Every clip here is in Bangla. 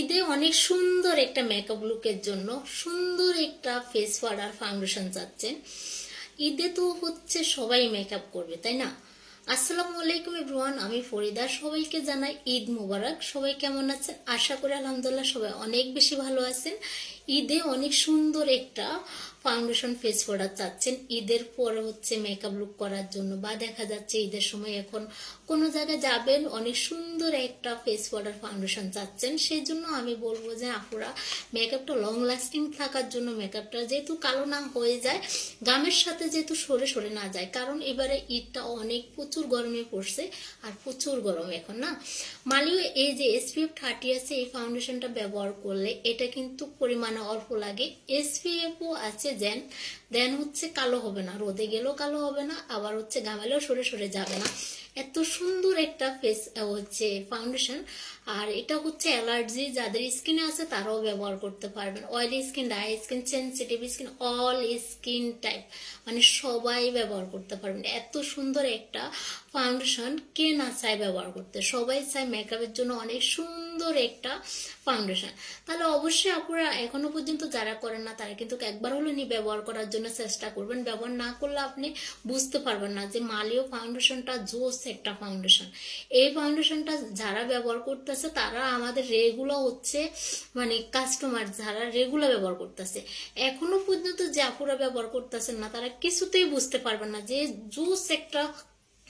ঈদে অনেক সুন্দর একটা মেকআপ লুকের জন্য সুন্দর একটা ফেস পাউডার ফাউন্ডেশন চাচ্ছেন। ঈদে তো হচ্ছে সবাই মেকআপ করবে, তাই না? আসসালামু আলাইকুম ইব্রুয়ান আমি ফরিদা, সবাইকে জানাই ঈদ মোবারক। সবাই কেমন আছেন? আশা করি আলহামদুলিল্লাহ সবাই অনেক বেশি ভালো আছেন। ঈদে অনেক সুন্দর একটা ফাউন্ডেশন ফেস পাউডার চাচ্ছেন। ঈদের পরে হচ্ছে মেকআপ লুক করার জন্য বা দেখা যাচ্ছে ঈদের সময় এখন কোনো জায়গায় যাবেন, অনেক সুন্দর একটা ফেস পাউডার ফাউন্ডেশন চাচ্ছেন। সেই জন্য আমি বলব যে আপুরা মেকআপটা লং লাস্টিং থাকার জন্য মেকআপটা যেহেতু কালো না হয়ে যায়, গামের সাথে যেহেতু সরে সরে না যায়, কারণ এবারে ঈদটা অনেক প্রচুর গরমে পড়ছে আর প্রচুর গরম এখন না। মালিও এই যে এসপিএফ থার্টি আছে, এই ফাউন্ডেশনটা ব্যবহার করলে এটা কিন্তু পরিমাণে অল্প লাগে। এসপিএফও আছে দেন দেন হচ্ছে কালো হবে না। রোদে গেলেও কালো হবে না, আবার হচ্ছে ঘামালেও সরে সরে যাবে না। এত সুন্দর একটা ফেস হচ্ছে ফাউন্ডেশন আর এটা হচ্ছে অ্যালার্জি যাদের স্কিনে আছে তারাও ব্যবহার করতে পারবেন। Oily skin dry skin sensitive skin all skin type মানে সবাই ব্যবহার করতে পারবেন। এত সুন্দর একটা ফাউন্ডেশন কে না চায় ব্যবহার করতে। সবাই চায় মেকআপের জন্য অনেক সুন্দর একটা ফাউন্ডেশন তাহলে অবশ্যই আপুরা এখনও পর্যন্ত যারা করেন না, তারা কিন্তু একবার হলো নি ব্যবহার করার জন্য চেষ্টা করবেন। ব্যবহার না করলে আপনি বুঝতে পারবেন না যে মালিও ফাউন্ডেশনটা জোস একটা ফাউন্ডেশন এই ফাউন্ডেশনটা যারা ব্যবহার করতেছে, তারা আমাদের রেগুলার হচ্ছে মানে কাস্টমার যারা রেগুলার ব্যবহার করতেছে। এখনও পর্যন্ত যে আপুরা ব্যবহার করতেছেন না, তারা কিছুতেই বুঝতে পারবেন না যে জোস একটা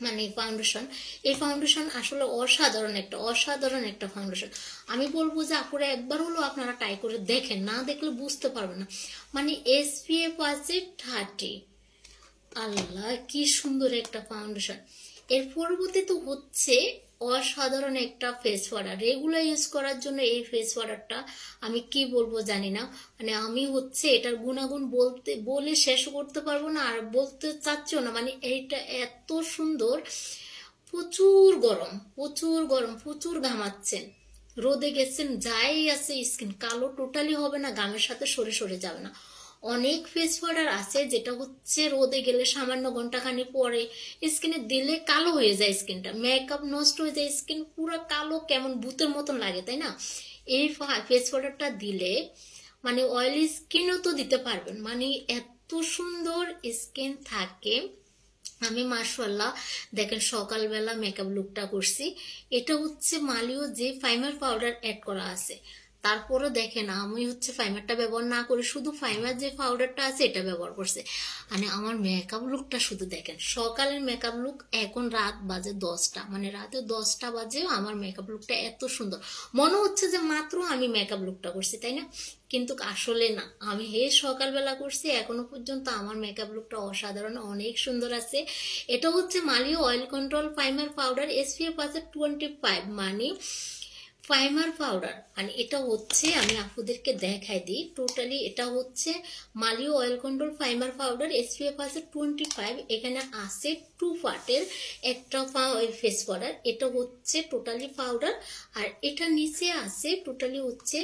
মানে ফাউন্ডেশন এই ফাউন্ডেশন আসলে অসাধারণ একটা অসাধারণ একটা ফাউন্ডেশন আমি বলব যে আপুরা একবার হলো আপনারা ট্রাই করে দেখেন, না দেখলে বুঝতে পারবেন না। মানে এসপিএফ আছে থার্টি আল্লাহ, কি সুন্দর একটা ফাউন্ডেশন এর পরবর্তীতে হচ্ছে অসাধারণ একটা ফেস পাউডার রেগুলার ইউজ করার জন্য এই ফেস পাউডারটা আমি কি বলব জানি না। মানে আমি হচ্ছে এটার গুণাগুণ বলতে, বলে শেষ করতে পারব না আর বলতে চাচ্ছিও না। মানে এইটা এত সুন্দর, প্রচুর গরম প্রচুর গরম, প্রচুর ঘামাচ্ছেন রোদে গেছেন, যাই আছে স্কিন কালো টোটালি হবে না, গামের সাথে সরে সরে যাবে না। অনেক ফেস পাউডার আছে, যেটা হচ্ছে রোদে গেলে সামান্য ঘন্টাখানি পরে স্কিনে দিলে কালো হয়ে যায় স্কিনটা মেকআপ নষ্ট হয়ে যায় স্কিন পুরো কালো কেমন ভূতের মতন লাগে, তাই না? এই ফেস পাউডারটা দিলে মানে অয়েলি স্কিনও তো দিতে পারবেন। মানে এত সুন্দর স্কিন থাকে। আমি মার্শাল্লাহ দেখেন সকালবেলা মেকআপ লুকটা করছি। এটা হচ্ছে মালিও যে ফাইমার পাউডার অ্যাড করা আছে। তারপরও দেখেন আমি হচ্ছে ফাইমারটা ব্যবহার না করে শুধু ফাইমার যে পাউডারটা আছে এটা ব্যবহার করছে। মানে আমার মেকআপ লুকটা শুধু দেখেন, সকালের মেকআপ লুক এখন রাত বাজে দশটা মানে রাতে দশটা বাজে আমার মেকআপ লুকটা এত সুন্দর। মনে হচ্ছে যে মাত্র আমি মেকআপ লুকটা করছি, তাই না? কিন্তু আসলে না, আমি হে সকালবেলা করছি, এখনও পর্যন্ত আমার মেকআপ লুকটা অসাধারণ, অনেক সুন্দর আছে। এটা হচ্ছে মালিও অয়েল কন্ট্রোল ফাইমার পাউডার এসপিএফ আছে টোয়েন্টি ফাইভ মানে ফাইমার পাউডার মানে এটা হচ্ছে আমি আপুদেরকে দেখাই দিই। টোটালি এটা হচ্ছে মালিও অয়েল কন্ট্রোল ফাইমার পাউডার এসপিএফ আছে টোয়েন্টি ফাইভ এখানে আছে টু পার্টের একটা ফেস পাউডার এটা হচ্ছে টোটালি পাউডার আর এটা নিচে আছে টোটালি হচ্ছে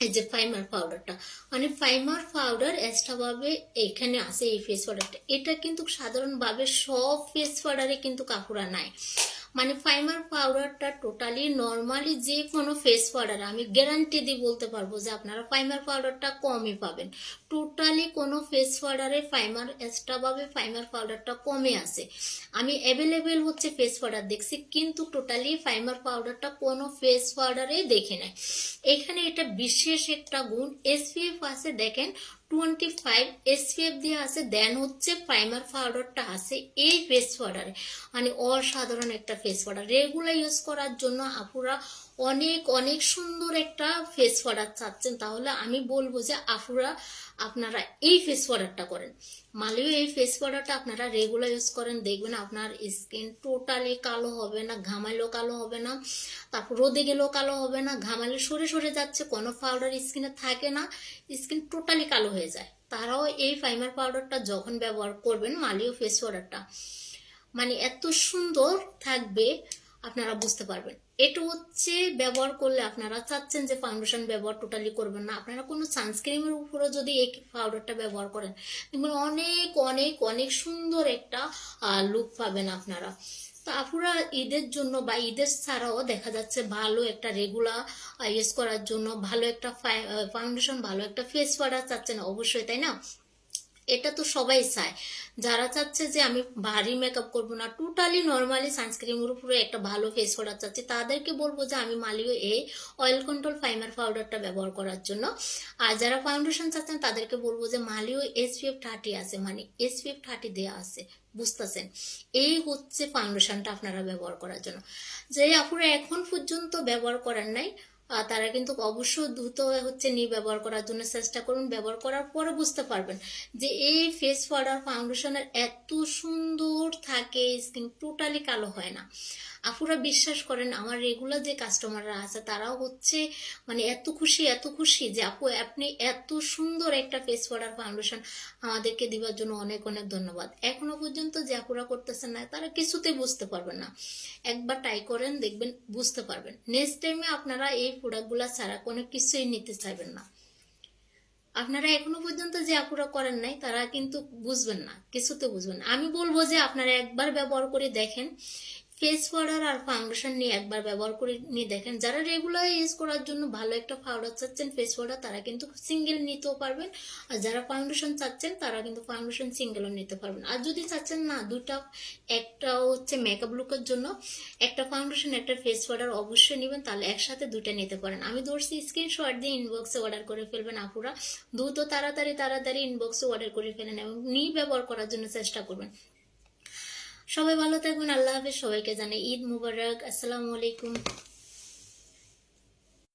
এই যে ফাইমার পাউডারটা মানে ফাইমার পাউডার এক্সট্রাভাবে এখানে আছে এই ফেস পাউডারটা এটা কিন্তু সাধারণভাবে সব ফেস পাউডারে কিন্তু কাকুরা নাই মানে ফাইমার পাউডারটা টোটালি নর্মালি যে কোনো ফেস পাউডার আমি গ্যারান্টি দিয়ে বলতে পারব যে আপনারা ফাইমার পাউডারটা কমই পাবেন। টোটালি কোনো ফেস পাউডারে ফাইমার এক্সট্রাভাবে ফাইমার পাউডারটা কমে আসে। আমি অ্যাভেলেবেল হচ্ছে ফেস পাউডার দেখছি, কিন্তু টোটালি ফাইমার পাউডারটা কোনো ফেস পাউডারে দেখে নাই। এখানে এটা বিশেষ একটা গুণ এসপিএফ আছে, দেখেন টোয়েন্টি ফাইভ দেন হচ্ছে পাউডারটা এই ফেস পাউডারে মানে অসাধারণ একটা ফেস পাউডার রেগুলার ইউজ করার জন্য আপুরা অনেক অনেক সুন্দর একটা ফেস পাউডার চাচ্ছেন। তাহলে আমি বলব যে আপুরা, আপনারা এই ফেস পাউডারটা করেন। মালেও এই ফেস পাউডারটা আপনারা রেগুলার ইউজ করেন, দেখবেন আপনার স্কিন টোটালি কালো হবে না, ঘামাইলেও কালো হবে না, তারপর রোদে গেলেও কালো হবে না, ঘামাইলে সরে সরে যাচ্ছে, কোনো পাউডার স্কিনে থাকে না স্কিন টোটালি কালো হয়ে যায়। তারাও এই ফাইমার পাউডারটা যখন ব্যবহার করবেন, মালিও ফেস পাউডারটা মানে এত সুন্দর থাকবে আপনারা বুঝতে পারবেন। এটা হচ্ছে ব্যবহার করলে আপনারা চাচ্ছেন যে ফাউন্ডেশন ব্যবহার টোটালি করবেন না। আপনারা কোনো সানস্ক্রিমের উপরে যদি এই পাউডারটা ব্যবহার করেন, দেখবেন অনেক অনেক অনেক সুন্দর একটা লুক পাবেন আপনারা। তো আপুরা ঈদের জন্য বা ঈদের ছাড়াও দেখা যাচ্ছে ভালো একটা রেগুলার ইউজ করার জন্য ভালো একটা ফাউন্ডেশন ভালো একটা ফেস পাউডার চাচ্ছেন। অবশ্যই, তাই না? এটা তো সবাই চায়। যারা চাচ্ছে যে আমি ভারী মেকআপ করব না টোটালি নর্মালি সানস্ক্রিমের উপরে একটা ভালো ফেস পাউডার চাচ্ছি, তাদেরকে বলব যে আমি মালিও এই অয়েল কন্ট্রোল ফাইমার পাউডারটা ব্যবহার করার জন্য। আর যারা ফাউন্ডেশন চাচ্ছেন, তাদেরকে বলব যে মালিও এসপিএফ থার্টি আছে মানে এসপিএফ থার্টি দেওয়া আছে, বুঝতেছেন? এই হচ্ছে ফাউন্ডেশনটা আপনারা ব্যবহার করার জন্য। যে আপুরা এখন পর্যন্ত ব্যবহার করার নাই তারা কিন্তু অবশ্যই দ্রুত হচ্ছে নি ব্যবহার করার জন্য চেষ্টা করুন। ব্যবহার করার পরে বুঝতে পারবেন যে এই ফেস পাউডার ফাউন্ডেশনের এত সুন্দর থাকে স্কিন টোটালি কালো হয় না। আপুরা বিশ্বাস করেন, আমার রেগুলার যে কাস্টমাররা আছে, তারাও হচ্ছে মানে এত খুশি এত খুশি যে আপু, আপনি এত সুন্দর একটা ফেস পাউডার ফাউন্ডেশন আমাদেরকে দিবার জন্য অনেক অনেক ধন্যবাদ। এখনও পর্যন্ত যে আপুরা করতেছেন না, তারা কিছুতে বুঝতে পারবেন না। একবার ট্রাই করেন, দেখবেন বুঝতে পারবেন। নেক্সট টাইমে আপনারা এই প্রোডাক্টগুলো ছাড়া কোনো কিছুই নিতে চাইবেন না। আপনারা এখনও পর্যন্ত যে আপুরা করেন নাই, তারা কিন্তু বুঝবেন না, কিছুতে বুঝবেন আমি বলব যে আপনারা একবার ব্যবহার করে দেখেন ফেস পাউডার আর ফাউন্ডেশন নিয়ে একবার ব্যবহার করে নিয়ে দেখেন। যারা রেগুলার ইউজ করার জন্য ভালো একটা পাউডার চাচ্ছেন ফেস পাউডার তারা কিন্তু সিঙ্গেল নিতেও পারবেন। আর যারা ফাউন্ডেশন চাচ্ছেন, তারা কিন্তু ফাউন্ডেশন সিঙ্গেলও নিতে পারবেন। আর যদি চাচ্ছেন না দুটা একটা হচ্ছে মেকআপ লুকের জন্য, একটা ফাউন্ডেশন একটা ফেস পাউডার অবশ্যই নেবেন, তাহলে একসাথে দুটা নিতে পারেন। আমি ধরছি স্ক্রিনশট দিয়ে ইনবক্সে অর্ডার করে ফেলবেন আপুরা। দ্রুত তাড়াতাড়ি তাড়াতাড়ি ইনবক্সে অর্ডার করে ফেলেন এবং নিয়ে ব্যবহার করার জন্য চেষ্টা করবেন। সবাই ভালো থাকবেন আল্লাহ হাফেজ। সবাইকে জানাই ঈদ মুবারক। আসসালামু আলাইকুম।